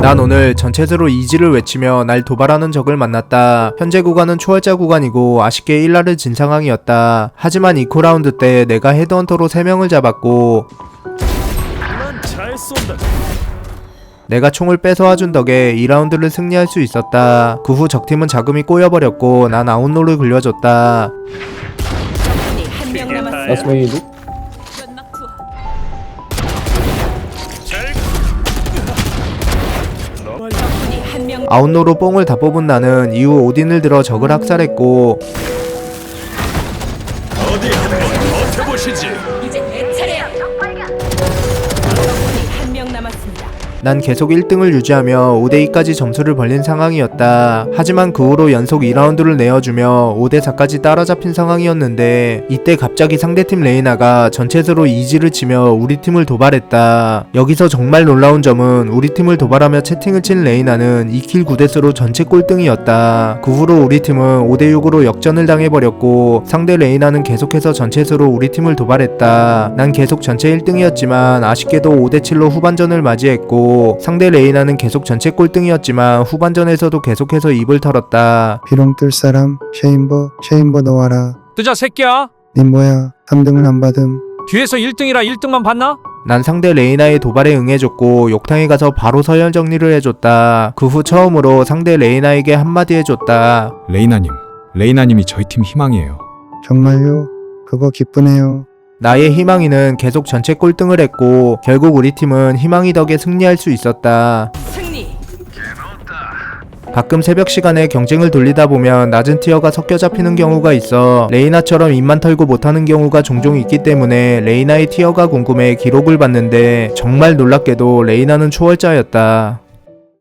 난 오늘 전체적으로 이지를 외치며 날 도발하는 적을 만났다. 현재 구간은 초월자 구간이고 아쉽게 1라를 진 상황이었다. 하지만 2코 라운드 때 내가 헤드헌터로 3명을 잡았고 난잘 쏜다. 내가 총을 뺏어와준 덕에 2라운드를 승리할 수 있었다. 그 후 적팀은 자금이 꼬여버렸고 난 아웃롤을 굴려줬다. 아웃로로 뽕을 다 뽑은 나는 이후 오딘을 들어 적을 학살했고 어디 한번 버텨보시지. 이제 내 차례야. 난 계속 1등을 유지하며 5대2까지 점수를 벌린 상황이었다. 하지만 그 후로 연속 2라운드를 내어주며 5대4까지 따라잡힌 상황이었는데 이때 갑자기 상대팀 레이나가 전체적으로 이지를 치며 우리 팀을 도발했다. 여기서 정말 놀라운 점은 우리 팀을 도발하며 채팅을 친 레이나는 2킬 9대스로 전체 꼴등이었다. 그 후로 우리 팀은 5대6으로 역전을 당해버렸고 상대 레이나는 계속해서 전체수로 우리 팀을 도발했다. 난 계속 전체 1등이었지만 아쉽게도 5대7로 후반전을 맞이했고 상대 레이나는 계속 전체 꼴등이었지만 후반전에서도 계속해서 입을 털었다. 비룡 뜰 사람 쉐인버 쉐인버 너와라 뜨자 새끼야 님 뭐야 3등을 안 받음 뒤에서 1등이라 1등만 봤나? 난 상대 레이나의 도발에 응해줬고 욕탕에 가서 바로 서열 정리를 해줬다. 그 후 처음으로 상대 레이나에게 한마디 해줬다. 레이나님, 레이나님이 저희 팀 희망이에요. 정말요? 그거 기쁘네요 나의 희망이는 계속 전체 꼴등을 했고 결국 우리 팀은 희망이 덕에 승리할 수 있었다. 승리. 가끔 새벽 시간에 경쟁을 돌리다 보면 낮은 티어가 섞여 잡히는 경우가 있어 레이나처럼 입만 털고 못하는 경우가 종종 있기 때문에 레이나의 티어가 궁금해 기록을 봤는데 정말 놀랍게도 레이나는 초월자였다.